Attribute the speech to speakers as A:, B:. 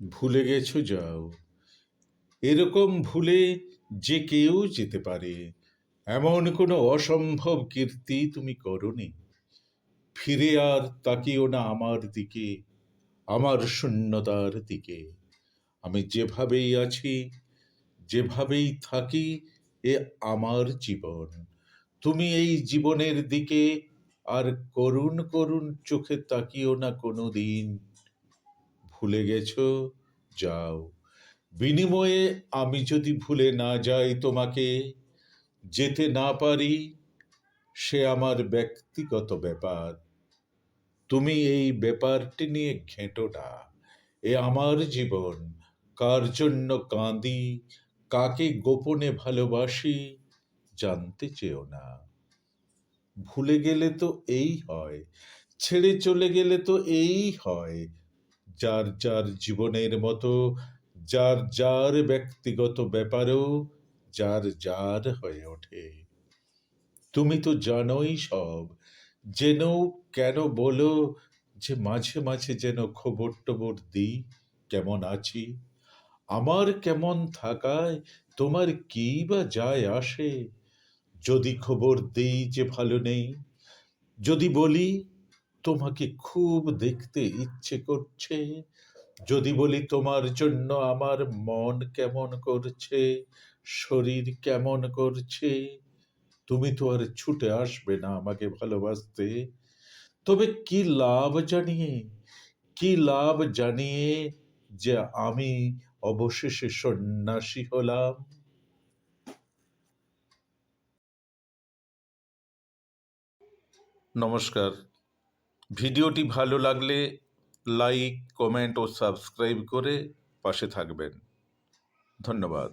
A: ভুলে গেছো যাও। এরকম ভুলে যে কেউ যেতে পারে, এমন কোনো অসম্ভব কীর্তি তুমি করনি। ফিরে আর তাকিও না আমার দিকে, আমার শূন্যতার দিকে। আমি যেভাবেই আছি, যেভাবেই থাকি, এ আমার জীবন। তুমি এই জীবনের দিকে আর করুণ করুণ চোখে তাকিও না কোনো দিন। ভুলে গেছ? যাও। বিনিময়ে আমি যদি ভুলে না যাই তোমাকে, যেতে না পারি, সে আমার ব্যক্তিগত ব্যাপার। তুমি এই ব্যাপারটি নিয়ে ঘেঁটো না। এ আমার জীবন। কার জন্য কাঁদি, কাকে গোপনে ভালোবাসি, জানতে চেও না। ভুলে গেলে তো এই হয়, ছেড়ে চলে গেলে তো এই হয় যার যার জীবনের মতো, যার যার ব্যক্তিগত ব্যাপারেও যার যার হয়ে ওঠে। তুমি তো জানোই সব যেন কেন বলো যে মাঝে মাঝে যেন খবর টবর দিই, কেমন আছি? আমার কেমন থাকায় তোমার কী বা যায় আসে? যদি খবর দিই যে ভালো নেই, যদি বলি তোমাকে খুব দেখতে ইচ্ছে করছে। যদি বলি তোমার জন্য আমার মন কেমন করছে, শরীর কেমন করছে, তুমি তো আর ছুটে আসবে না আমাকে ভালোবাসতে। তবে কি লাভ জানিয়ে, কি লাভ জানিয়ে যে আমি অবশেষে সন্ন্যাসী হলাম? নমস্কার। ভিডিওটি ভালো লাগলে লাইক কমেন্ট ও সাবস্ক্রাইব করে পাশে থাকবেন। ধন্যবাদ।